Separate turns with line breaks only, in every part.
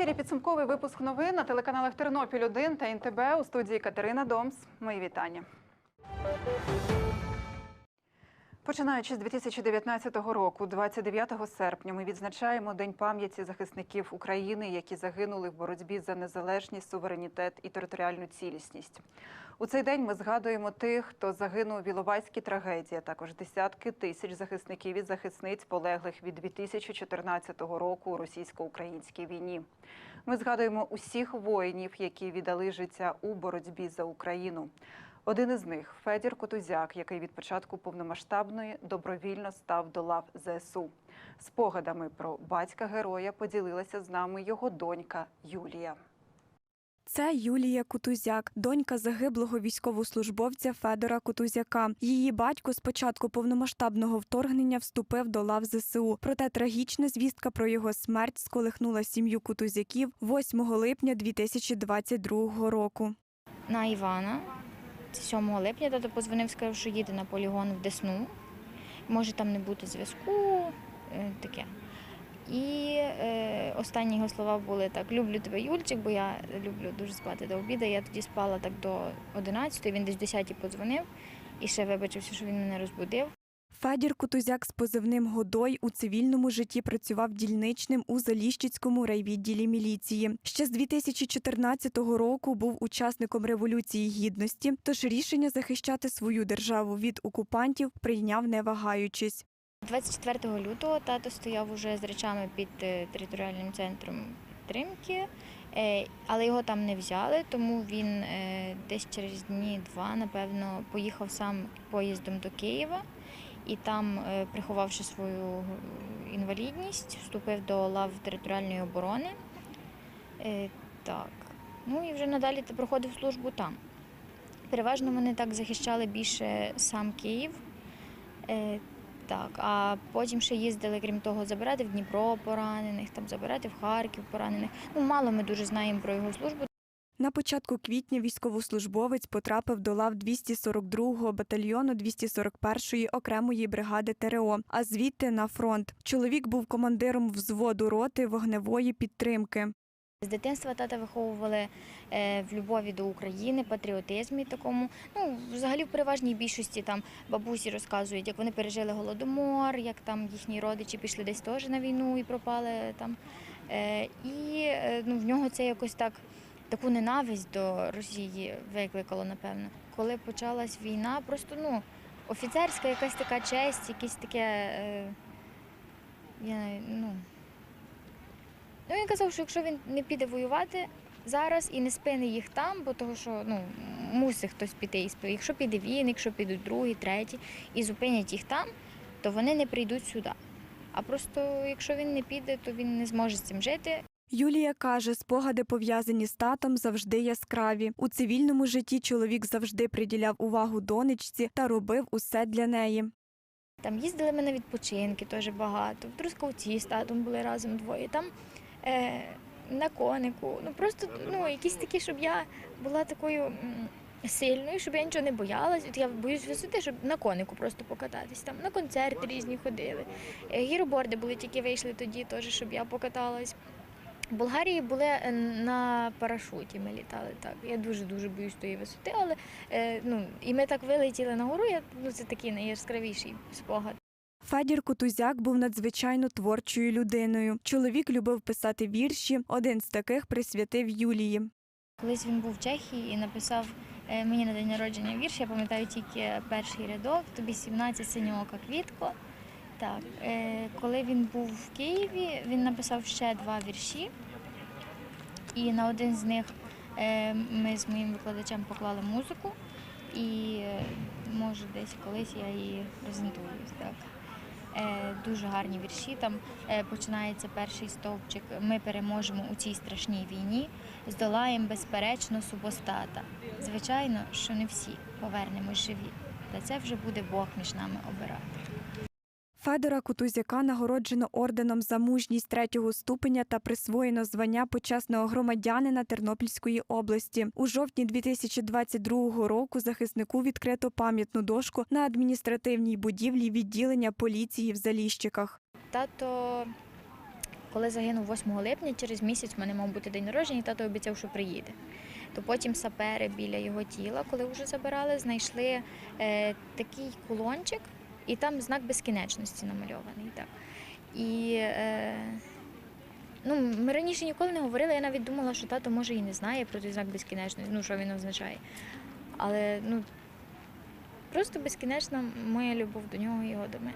ефірі підсумковий випуск новин на телеканалах Тернопіль 1 та НТБ у студії Катерина Домс. Мої вітання. Починаючи з 2019 року, 29 серпня, ми відзначаємо День пам'яті захисників України, які загинули в боротьбі за незалежність, суверенітет і територіальну цілісність. У цей день ми згадуємо тих, хто загинув в Іловайській трагедії, також десятки тисяч захисників і захисниць, полеглих від 2014 року у російсько-українській війні. Ми згадуємо усіх воїнів, які віддали життя у боротьбі за Україну. Один із них Федір Котузяк, який від початку повномасштабної добровільно став до лав ЗСУ. Спогадами про батька героя поділилася з нами його донька Юлія.
Це Юлія Кутузяк, донька загиблого військовослужбовця Федора Кутузяка. Її батько з початку повномасштабного вторгнення вступив до лав ЗСУ. Проте трагічна звістка про його смерть сколихнула сім'ю Кутузяків 8 липня 2022 року.
на Івана. Це 7 липня тато позвонив, сказав, що їде на полігон в Десну. Може там не бути зв'язку, е, таке. І е, останні його слова були так: люблю тебе, Юльчик, бо я люблю дуже спати до обіду. Я тоді спала так до 11, він десь в 10 подзвонив і ще вибачився, що він мене розбудив.
Федір Кутузяк з позивним Годой у цивільному житті працював дільничним у Заліщицькому райвідділі міліції. Ще з 2014 року був учасником революції гідності, тож рішення захищати свою державу від окупантів прийняв не вагаючись.
24 лютого тато стояв уже з речами під е, територіальним центром підтримки, е, але його там не взяли, тому він е, десь через дні два, напевно, поїхав сам поїздом до Києва і там, приховавши свою інвалідність, вступив до лав територіальної оборони. Так. Ну і вже надалі проходив службу там. Переважно вони так захищали більше сам Київ. Так, а потім ще їздили, крім того, забирати в Дніпро поранених, там забирати в Харків поранених. Ну, мало ми дуже знаємо про його службу.
На початку квітня військовослужбовець потрапив до лав 242-го батальйону 241-ї окремої бригади ТРО, а звідти на фронт. Чоловік був командиром взводу роти вогневої підтримки.
З дитинства тата виховували е, в любові до України, патріотизмі такому. Ну, взагалі, в переважній більшості там бабусі розказують, як вони пережили голодомор, як там їхні родичі пішли десь теж на війну і пропали там. Е, і е, ну, в нього це якось так таку ненависть до Росії викликало, напевно. Коли почалась війна, просто ну, офіцерська якась така честь, якесь таке. Я, ну, Ну, він казав, що якщо він не піде воювати зараз і не спине їх там, бо того, що ну, мусить хтось піти. Якщо піде він, якщо підуть другі, треті і зупинять їх там, то вони не прийдуть сюди. А просто якщо він не піде, то він не зможе з цим жити.
Юлія каже, спогади пов'язані з татом завжди яскраві. У цивільному житті чоловік завжди приділяв увагу донечці та робив усе для неї.
Там їздили ми на відпочинки теж багато. В Трускавці з татом були разом двоє. Там е, на конику. Ну просто ну, якісь такі, щоб я була такою сильною, щоб я нічого не боялась. От я боюсь висоти, щоб на конику просто покататись. Там на концерти різні ходили. Е, Гіроборди були, тільки вийшли тоді, теж, щоб я покаталась. В Болгарії були е, на парашуті. Ми літали так. Я дуже дуже боюсь тої висоти, але е, ну і ми так вилетіли на гору. Я ну це такий найяскравіший спогад.
Федір Кутузяк був надзвичайно творчою людиною. Чоловік любив писати вірші. Один з таких присвятив Юлії.
Колись він був в Чехії і написав е, мені на день народження вірш. Я пам'ятаю тільки перший рядок, тобі 17 синьоока квітко. Так, е, коли він був в Києві, він написав ще два вірші. І на один з них е, ми з моїм викладачем поклали музику, і може десь колись я її презентую. Так. Е, дуже гарні вірші. Там е, починається перший стовпчик. Ми переможемо у цій страшній війні, здолаємо безперечно супостата. Звичайно, що не всі повернемось живі. Та це вже буде Бог між нами обирати.
Федора Кутузяка нагороджено орденом за мужність третього ступеня та присвоєно звання почесного громадянина Тернопільської області. У жовтні 2022 року захиснику відкрито пам'ятну дошку на адміністративній будівлі відділення поліції в Заліщиках.
Тато Коли загинув 8 липня, через місяць в мене мав бути день народження, і тато обіцяв, що приїде. То потім сапери біля його тіла, коли вже забирали, знайшли е, такий кулончик, і там знак безкінечності намальований. Так. І е, ну, ми раніше ніколи не говорили, я навіть думала, що тато може і не знає про той знак безкінечності, ну що він означає. Але ну, просто безкінечна моя любов до нього і його до мене.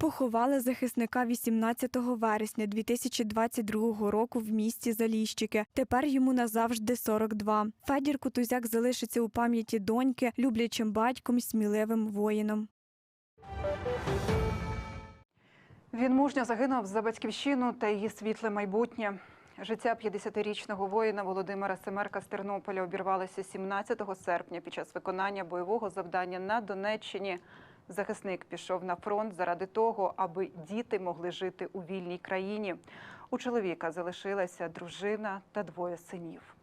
Поховали захисника 18 вересня 2022 року в місті Заліщики. Тепер йому назавжди 42. Федір Кутузяк залишиться у пам'яті доньки, люблячим батьком, сміливим воїном.
Він мужньо загинув за батьківщину та її світле майбутнє. Життя 50-річного воїна Володимира Семерка з Тернополя обірвалося 17 серпня під час виконання бойового завдання на Донеччині. Захисник пішов на фронт заради того, аби діти могли жити у вільній країні. У чоловіка залишилася дружина та двоє синів.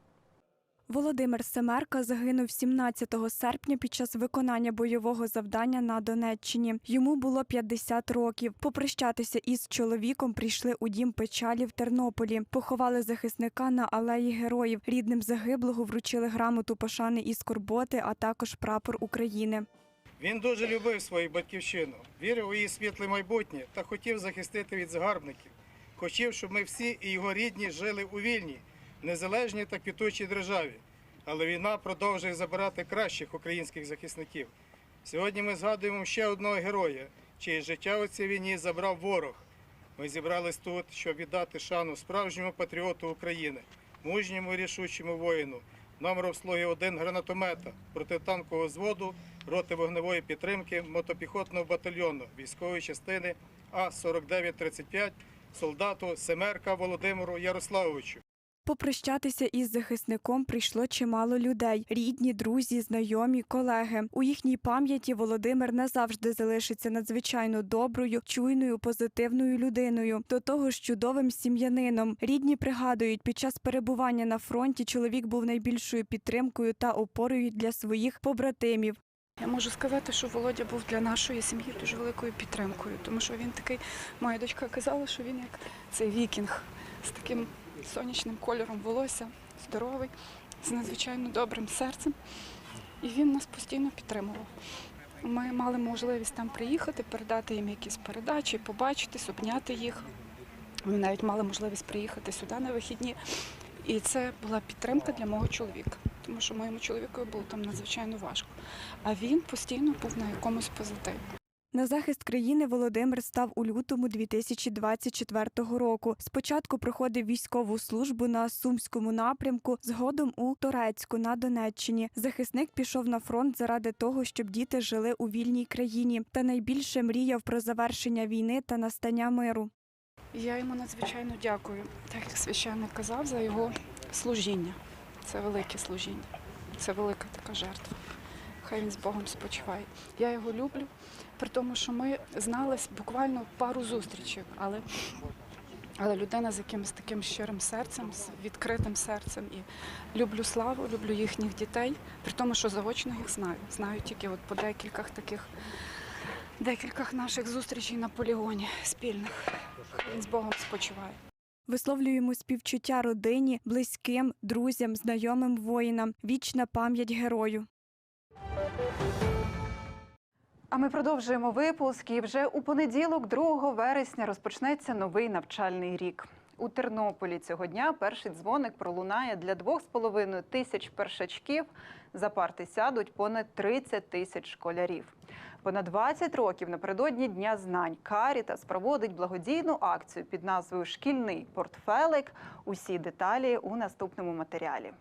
Володимир Семерка загинув 17 серпня під час виконання бойового завдання на Донеччині. Йому було 50 років. Попрощатися із чоловіком прийшли у дім печалі в Тернополі. Поховали захисника на алеї героїв. Рідним загиблого вручили грамоту пошани і скорботи, а також прапор України.
Він дуже любив свою батьківщину, вірив у її світле майбутнє та хотів захистити від загарбників. Хотів, щоб ми всі і його рідні жили у вільній, незалежній та квітучій державі. Але війна продовжує забирати кращих українських захисників. Сьогодні ми згадуємо ще одного героя, чиє життя у цій війні забрав ворог. Ми зібрались тут, щоб віддати шану справжньому патріоту України, мужньому рішучому воїну, номером слуги 1 гранатомета, протитанкового зводу, роти вогневої підтримки мотопіхотного батальйону військової частини А-4935, солдату Семерка Володимиру Ярославовичу.
Попрощатися із захисником прийшло чимало людей: рідні, друзі, знайомі, колеги. У їхній пам'яті Володимир назавжди залишиться надзвичайно доброю, чуйною, позитивною людиною. До того ж, чудовим сім'янином. Рідні пригадують, під час перебування на фронті чоловік був найбільшою підтримкою та опорою для своїх побратимів.
Я можу сказати, що Володя був для нашої сім'ї дуже великою підтримкою, тому що він такий, моя дочка казала, що він як цей вікінг з таким сонячним кольором волосся, здоровий, з надзвичайно добрим серцем. І він нас постійно підтримував. Ми мали можливість там приїхати, передати їм якісь передачі, побачитись, обняти їх. Ми навіть мали можливість приїхати сюди на вихідні. І це була підтримка для мого чоловіка, тому що моєму чоловікові було там надзвичайно важко. А він постійно був на якомусь позитиві.
На захист країни Володимир став у лютому 2024 року. Спочатку проходив військову службу на Сумському напрямку, згодом у Торецьку на Донеччині. Захисник пішов на фронт заради того, щоб діти жили у вільній країні, та найбільше мріяв про завершення війни та настання миру.
Я йому надзвичайно дякую, так як священник казав, за його служіння. Це велике служіння, це велика така жертва. Хай він з Богом спочиває. Я його люблю, при тому, що ми зналися буквально пару зустрічей, але, але людина з якимось таким щирим серцем, з відкритим серцем. І люблю славу, люблю їхніх дітей, при тому, що заочно їх знаю. Знаю тільки от по декількох таких, декількох наших зустрічей на полігоні спільних. Він з Богом спочиває.
Висловлюємо співчуття родині, близьким, друзям, знайомим воїнам. Вічна пам'ять герою.
А ми продовжуємо випуск. І вже у понеділок, 2 вересня, розпочнеться новий навчальний рік. У Тернополі цього дня перший дзвоник пролунає для 2,5 тисяч першачків. За парти сядуть понад 30 тисяч школярів. Понад 20 років напередодні Дня знань Карітас проводить благодійну акцію під назвою Шкільний портфелик. Усі деталі у наступному матеріалі.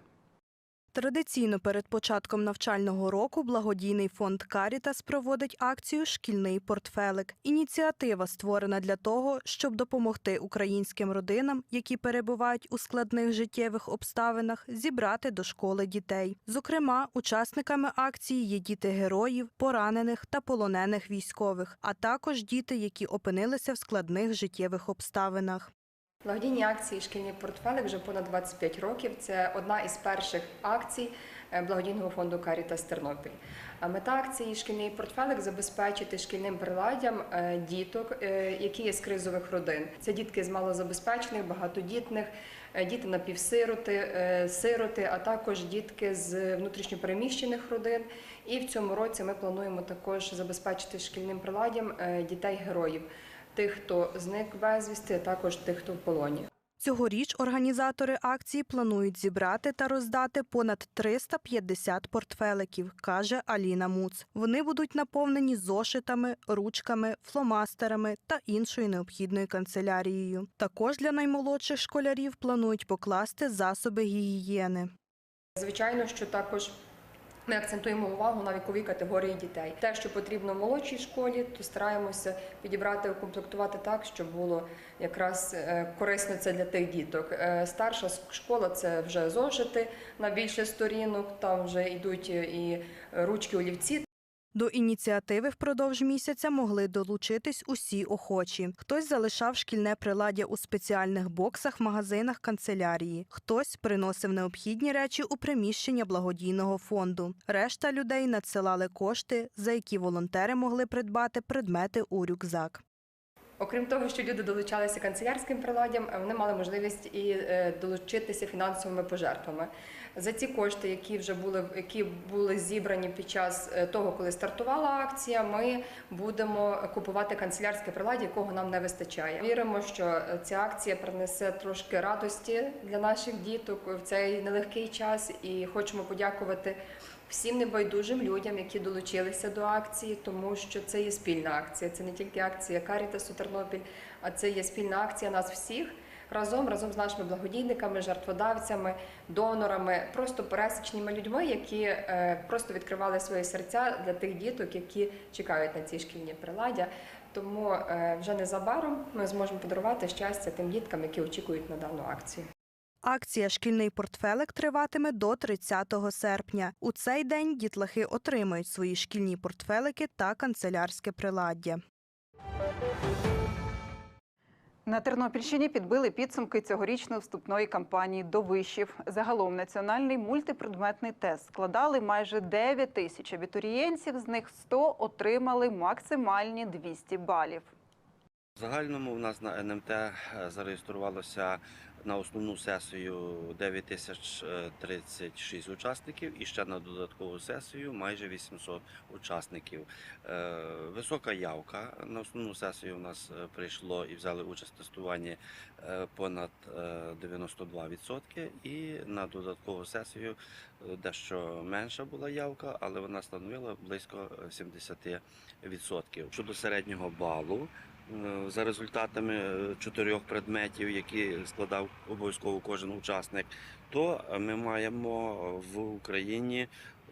Традиційно перед початком навчального року благодійний фонд Карітас проводить акцію Шкільний портфелик. Ініціатива створена для того, щоб допомогти українським родинам, які перебувають у складних життєвих обставинах, зібрати до школи дітей. Зокрема, учасниками акції є діти героїв, поранених та полонених військових, а також діти, які опинилися в складних життєвих обставинах.
Благодійні акції Шкільний портфелик вже понад 25 років. Це одна із перших акцій е, благодійного фонду Карітас Тернопіль. Мета акції Шкільний портфелик забезпечити шкільним приладдям е, діток, е, які є з кризових родин. Це дітки з малозабезпечених, багатодітних, діти напівсироти, сироти, а також дітки з внутрішньопереміщених родин. І в цьому році ми плануємо також забезпечити шкільним приладдям дітей-героїв тих, хто зник безвісти, а також тих, хто в полоні.
Цьогоріч організатори акції планують зібрати та роздати понад 350 портфеликів, каже Аліна Муц. Вони будуть наповнені зошитами, ручками, фломастерами та іншою необхідною канцелярією. Також для наймолодших школярів планують покласти засоби гігієни.
Звичайно, що також ми акцентуємо увагу на вікові категорії дітей. Те, що потрібно в молодшій школі, то стараємося підібрати, укомплектувати так, щоб було якраз е, корисно це для тих діток. Е, Старша школа це вже зошити на більше сторінок, там вже йдуть і ручки олівці.
До ініціативи впродовж місяця могли долучитись усі охочі. Хтось залишав шкільне приладдя у спеціальних боксах магазинах канцелярії, хтось приносив необхідні речі у приміщення благодійного фонду. Решта людей надсилали кошти, за які волонтери могли придбати предмети у рюкзак.
Окрім того, що люди долучалися канцелярським приладдям, вони мали можливість і е, долучитися фінансовими пожертвами. За ці кошти, які вже були які були зібрані під час е, того, коли стартувала акція, ми будемо купувати канцелярське приладдя, якого нам не вистачає. Віримо, що е, ця акція принесе трошки радості для наших діток в цей нелегкий час, і хочемо подякувати всім небайдужим людям, які долучилися до акції, тому що це є спільна акція. Це не тільки акція Карітасу Тернопіль, а це є спільна акція нас всіх. Разом, разом з нашими благодійниками, жертводавцями, донорами, просто пересічними людьми, які е, просто відкривали свої серця для тих діток, які чекають на ці шкільні приладдя. Тому е, вже незабаром ми зможемо подарувати щастя тим діткам, які очікують на дану акцію.
Акція Шкільний портфелик триватиме до 30 серпня. У цей день дітлахи отримають свої шкільні портфелики та канцелярське приладдя.
На Тернопільщині підбили підсумки цьогорічної вступної кампанії до вишів. Загалом національний мультипредметний тест складали майже 9 тисяч абітурієнтів, з них 100 отримали максимальні 200 балів.
В загальному в нас на НМТ е, зареєструвалося на основну сесію 9036 учасників і ще на додаткову сесію майже 800 учасників. Е, Висока явка. На основну сесію у нас е, прийшло і взяли участь в тестуванні е, понад е, 92%. І на додаткову сесію дещо менша була явка, але вона становила близько е, 70%. Щодо середнього балу, за результатами е, чотирьох предметів, які складав обов'язково кожен учасник, то е, ми маємо в Україні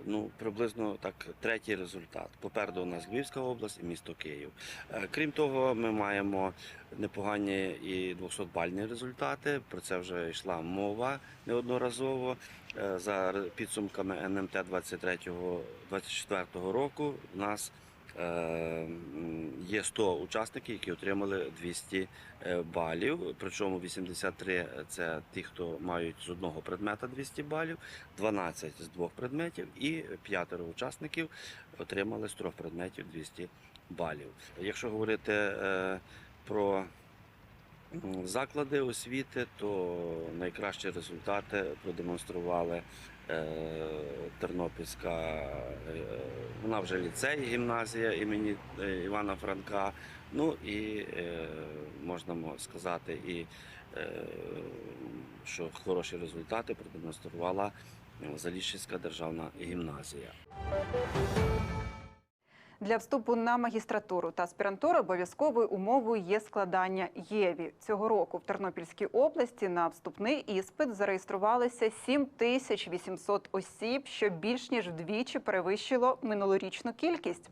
ну приблизно так третій результат. Попереду у нас Львівська область і місто Київ. Е, Крім того, ми маємо непогані і 200-бальні результати. Про це вже йшла мова неодноразово. Е, За підсумками НМТ 23-24 року у нас Е, Є 100 учасників, які отримали 200 е, балів. Причому 83 – це ті, хто мають з одного предмета 200 балів, 12 з двох предметів, і п'ятеро учасників отримали з трьох предметів 200 балів. Якщо говорити е, про заклади освіти, то найкращі результати продемонстрували е, Тернопільська, е, вона вже ліцей, гімназія імені е, Івана Франка. Ну і е, можна сказати, і е, що хороші результати продемонструвала е, Заліщицька державна гімназія.
Для вступу на магістратуру та аспірантуру обов'язковою умовою є складання ЄВІ. Цього року в Тернопільській області на вступний іспит зареєструвалися 7800 осіб, що більш ніж вдвічі перевищило минулорічну кількість.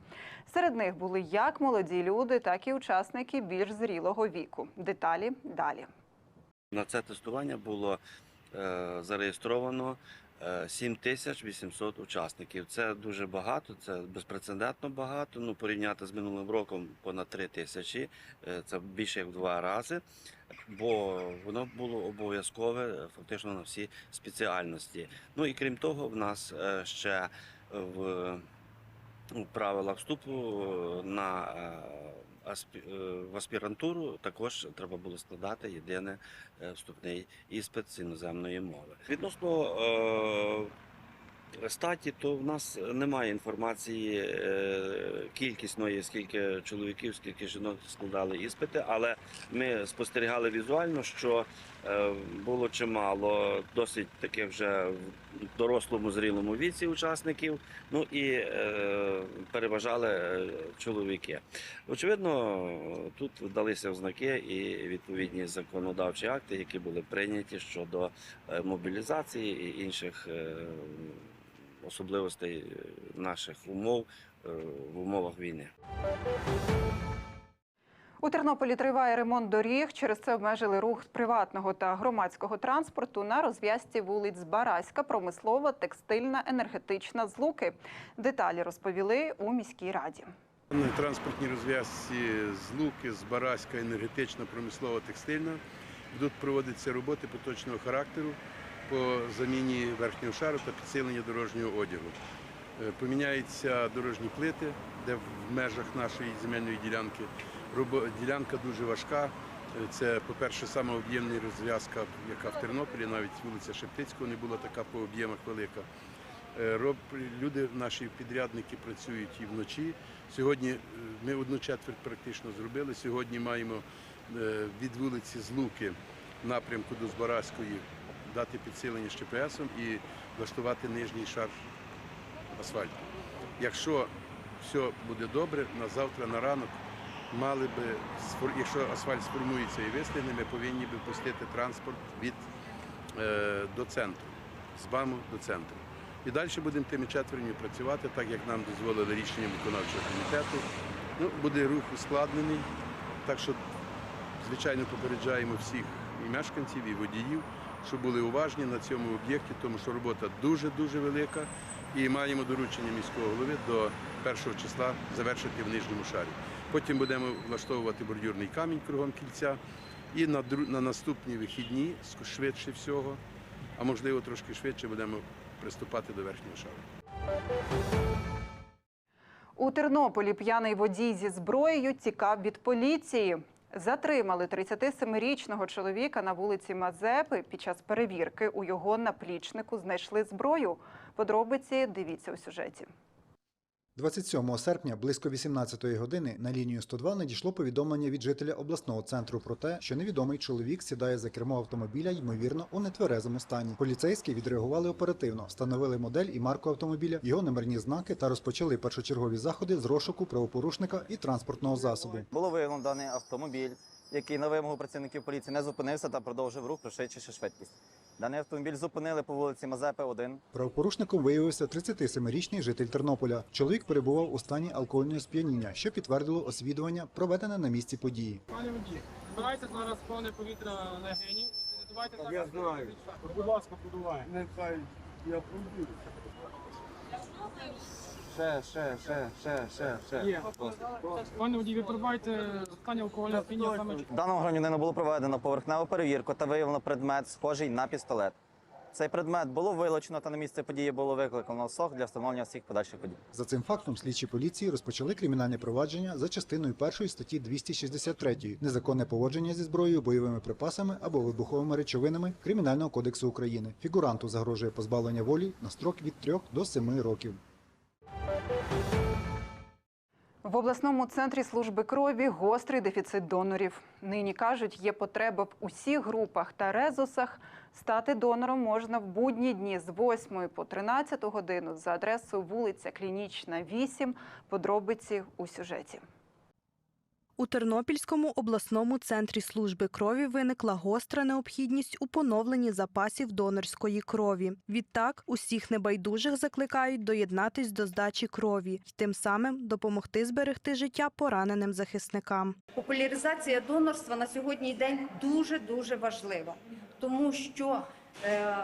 Серед них були як молоді люди, так і учасники більш зрілого віку. Деталі далі.
На це тестування було е, зареєстровано 7800 учасників. Це дуже багато, це безпрецедентно багато. Ну, порівняти з минулим роком понад 3 тисячі, е, це більше як в два рази. Бо воно було обов'язкове е, фактично на всі спеціальності. Ну і крім того, в нас е, ще в правилах вступу на в аспірантуру також треба було складати єдине е, вступний іспит з іноземної мови. Відносно е, статі, то в нас немає інформації е, кількісної, скільки чоловіків, скільки жінок складали іспити, але ми спостерігали візуально, що е, було чимало досить таки вже в дорослому зрілому віці учасників. Ну і е, переважали е, чоловіки. Очевидно, тут вдалися ознаки і відповідні законодавчі акти, які були прийняті щодо е, мобілізації і інших е, особливостей е, наших умов е, в умовах війни.
У Тернополі триває ремонт доріг. Через це обмежили рух приватного та громадського транспорту на розв'язці вулиць Збараська, промислова, текстильна, енергетична, злуки. Деталі розповіли у міській раді.
На транспортній розв'язці з Луки, з Бараська, енергетична, промислова, текстильна будуть проводитися роботи поточного характеру по заміні верхнього шару та підсилення дорожнього одягу. Е, Поміняються дорожні плити, де в межах нашої земельної ділянки. Ділянка дуже важка. Е, Це, по-перше, саме об'ємна розв'язка, яка в Тернополі, навіть вулиця Шептицького не була така по об'ємах велика. Е, люди, наші підрядники працюють і вночі. Сьогодні е, ми одну четверть практично зробили. Сьогодні маємо від вулиці Злуки напрямку до Збаразької дати підсилення з ЧПСом і влаштувати нижній шар асфальту. Якщо все буде добре, на завтра на ранок мали би, якщо асфальт сформується і вистигне, ми повинні би пустити транспорт від е, до центру, з БАМу до центру. І далі будемо тими четвернями працювати, так як нам дозволили рішенням виконавчого комітету. Ну, буде рух ускладнений, так що, звичайно, попереджаємо всіх і мешканців, і водіїв, щоб були уважні на цьому об'єкті, тому що робота дуже-дуже велика. І маємо доручення міського голови до першого числа завершити в нижньому шарі. Потім будемо влаштовувати бордюрний камінь кругом кільця. І на, на наступні вихідні, швидше всього, а можливо трошки швидше, будемо приступати до верхнього шару.
У Тернополі п'яний водій зі зброєю тікав від поліції. Затримали 37-річного чоловіка на вулиці Мазепи. Під час перевірки у його наплічнику знайшли зброю. Подробиці дивіться у сюжеті.
27 серпня близько 18-ї години на лінію 102 надійшло повідомлення від жителя обласного центру про те, що невідомий чоловік сідає за кермо автомобіля, ймовірно, у нетверезому стані. Поліцейські відреагували оперативно, встановили модель і марку автомобіля, його номерні знаки та розпочали першочергові заходи з розшуку правопорушника і транспортного засобу.
Було виявлено даний автомобіль, який на вимогу працівників поліції не зупинився та продовжив рух, пришвидшивши швидкість. Даний автомобіль зупинили по вулиці Мазепи 1.
Правопорушником виявився 37-річний житель Тернополя. Чоловік перебував у стані алкогольного сп'яніння, що підтвердило освідування, проведене на місці події.
Пане водій, збирайте зараз повне повітря на гені. давайте так. Я знаю. Будь ласка, подувай. Нехай я пробую.
Ще, ще, ще, ще, ще, ще.
Є. Пане водій, ви перебуваєте стані алкогольного сп'яніння саме
Даному громадянину було проведено поверхневу перевірку та виявлено предмет, схожий на пістолет. Цей предмет було вилучено та на місце події було викликано СОХ для встановлення всіх подальших подій.
За цим фактом слідчі поліції розпочали кримінальне провадження за частиною першої статті 263 незаконне поводження зі зброєю, бойовими припасами або вибуховими речовинами Кримінального кодексу України. Фігуранту загрожує позбавлення волі на строк від 3 до 7 років.
В обласному центрі служби крові гострий дефіцит донорів. Нині кажуть, є потреба в усіх групах та резусах. Стати донором можна в будні дні з 8 по 13 годину за адресою вулиця Клінічна, 8. Подробиці у сюжеті.
У Тернопільському обласному центрі служби крові виникла гостра необхідність у поновленні запасів донорської крові. Відтак, усіх небайдужих закликають доєднатись до здачі крові і тим самим допомогти зберегти життя пораненим захисникам.
Популяризація донорства на сьогодні день дуже дуже важлива, тому що е,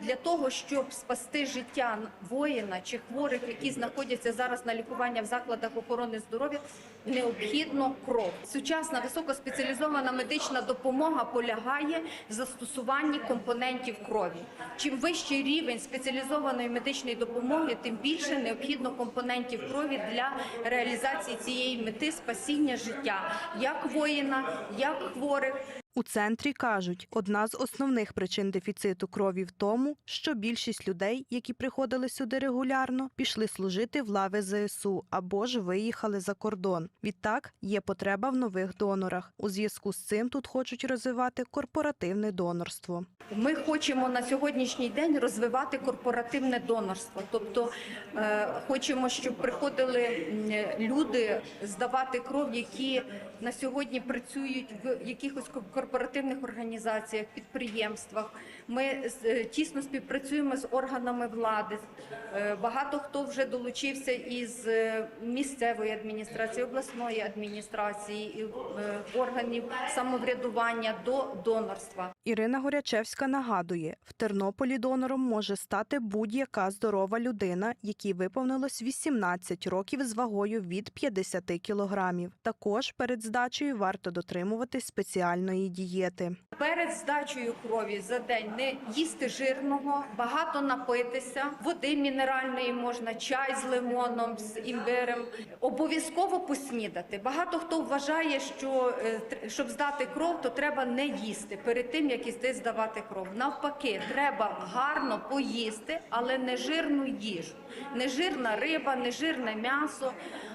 Для того щоб спасти життя воїна чи хворих, які знаходяться зараз на лікуванні в закладах охорони здоров'я, необхідно кров. Сучасна високоспеціалізована медична допомога полягає в застосуванні компонентів крові. Чим вищий рівень спеціалізованої медичної допомоги, тим більше необхідно компонентів крові для реалізації цієї мети спасіння життя як воїна, як хворих.
У центрі кажуть, одна з основних причин дефіциту крові в тому, що більшість людей, які приходили сюди регулярно, пішли служити в лави ЗСУ або ж виїхали за кордон. Відтак є потреба в нових донорах. У зв'язку з цим тут хочуть розвивати корпоративне донорство.
Ми хочемо на сьогоднішній день розвивати корпоративне донорство, тобто е, хочемо, щоб приходили люди здавати кров, які на сьогодні працюють в якихось ко- корпоративних організаціях, підприємствах. Ми е, тісно співпрацюємо з органами влади. Е, Багато хто вже долучився із е, місцевої адміністрації, обласної адміністрації, органів самоврядування до донорства.
Ірина Горячевська нагадує, в Тернополі донором може стати будь-яка здорова людина, якій виповнилось 18 років з вагою від 50 кілограмів. Також перед здачею варто дотримуватись спеціальної дієти.
Перед здачею крові за день не їсти жирного, багато напитися, води мінеральної можна, чай з лимоном, з імбирем. Обов'язково поснідати. Багато хто вважає, що е, щоб здати кров, то треба не їсти перед тим, як іти здавати кров. Навпаки, треба гарно поїсти, але не жирну їжу, не жирна риба, не жирне м'ясо,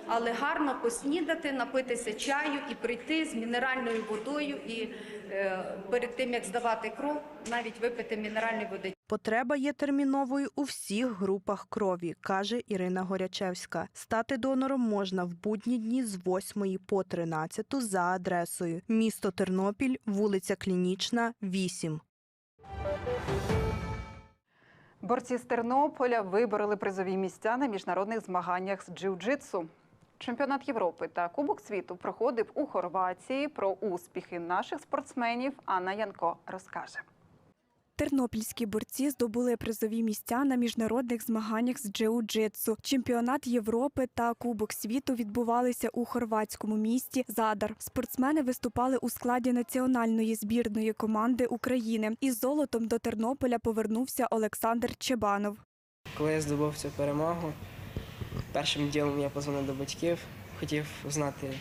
але гарно поснідати, напитися чаю і прийти з мінеральною водою і е, перед тим як здавати кров, навіть випити мінеральної води.
Потреба є терміновою у всіх групах крові, каже Ірина Горячевська. Стати донором можна в будні дні з 8 по 13 за адресою місто Тернопіль, вулиця Клінічна, 8.
Борці з Тернополя вибороли призові місця на міжнародних змаганнях з джиу-джитсу. Чемпіонат Європи та Кубок світу проходив у Хорватії. Про успіхи наших спортсменів Анна Янко розкаже.
Тернопільські борці здобули призові місця на міжнародних змаганнях з джиу-джитсу. Чемпіонат Європи та Кубок світу відбувалися у хорватському місті Задар. Спортсмени виступали у складі національної збірної команди України. Із золотом до Тернополя повернувся Олександр Чебанов.
Коли я здобув цю перемогу, першим ділом я позвонив до батьків, хотів знати,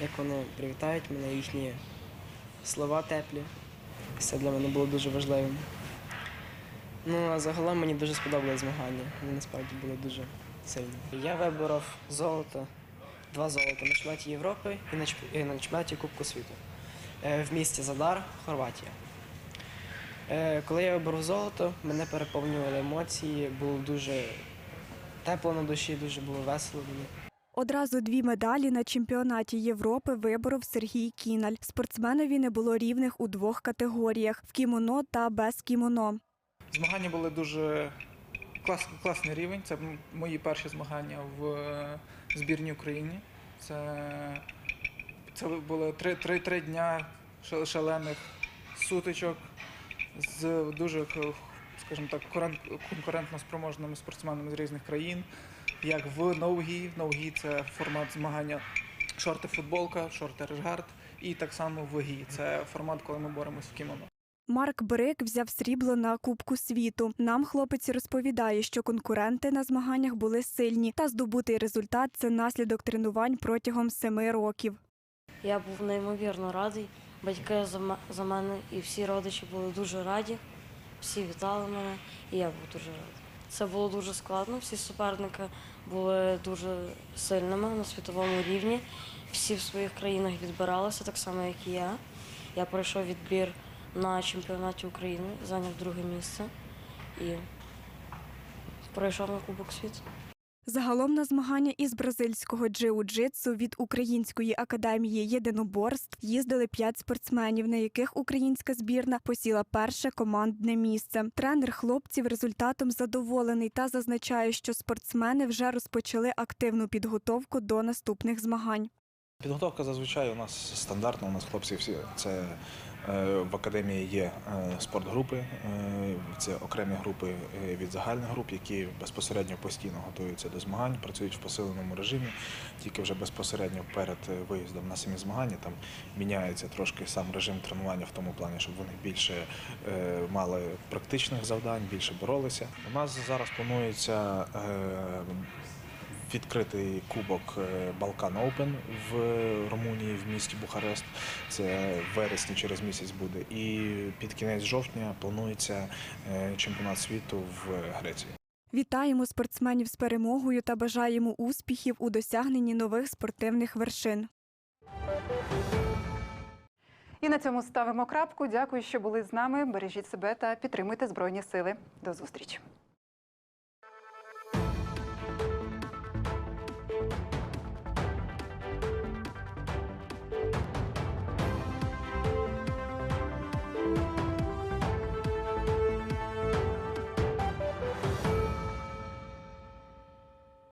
як вони привітають мене, їхні слова теплі. Це для мене було дуже важливим. Ну, а загалом мені дуже сподобались змагання. Вони насправді були дуже сильні. Я виборов золото, два золота на чемпіонаті Європи і на чемпі- і на чемпіонаті Кубку світу е, в місті Задар, Хорватія. Е, Коли я виборов золото, мене переповнювали емоції, було дуже тепло на душі, дуже було весело мені.
Одразу дві медалі на чемпіонаті Європи виборов Сергій Кіналь. Спортсменові не було рівних у двох категоріях в кімоно та без кімоно.
Змагання були дуже клас, класний рівень. Це мої перші змагання в е, збірній Україні. Це, це було три, три, три дня шалених сутичок з дуже, скажімо так, конкурентно спроможними спортсменами з різних країн. Як в ноугі. В ноугі це формат змагання шорти футболка, шорти решгард. І так само в гі. Це формат, коли ми боремось в кімоно.
Марк Брик взяв срібло на Кубку світу. Нам хлопець розповідає, що конкуренти на змаганнях були сильні, та здобутий результат це наслідок тренувань протягом семи років.
Я був неймовірно радий. Батьки за мене і всі родичі були дуже раді. Всі вітали мене, і я був дуже радий. Це було дуже складно. Всі суперники були дуже сильними на світовому рівні. Всі в своїх країнах відбиралися, так само, як і я. Я пройшов відбір на чемпіонаті України, зайняв друге місце і пройшов на Кубок світу.
Загалом на змагання із бразильського джиу-джитсу від Української академії єдиноборств їздили п'ять спортсменів, на яких українська збірна посіла перше командне місце. Тренер хлопців результатом задоволений та зазначає, що спортсмени вже розпочали активну підготовку до наступних змагань.
Підготовка зазвичай у нас стандартна. У нас хлопці всі це в академії є е, спортгрупи, е, це окремі групи е, від загальних груп, які безпосередньо постійно готуються до змагань, працюють в посиленому режимі. Тільки вже безпосередньо перед е, виїздом на самі змагання там міняється трошки сам режим тренування в тому плані, щоб вони більше е, мали практичних завдань, більше боролися. У нас зараз планується. Відкритий кубок е, Балкан Оупен в Румунії в місті Бухарест. Це в вересні через місяць буде. І під кінець жовтня планується е, чемпіонат світу в Греції.
Вітаємо спортсменів з перемогою та бажаємо успіхів у досягненні нових спортивних вершин.
І на цьому ставимо крапку. Дякую, що були з нами. Бережіть себе та підтримуйте Збройні Сили. До зустрічі.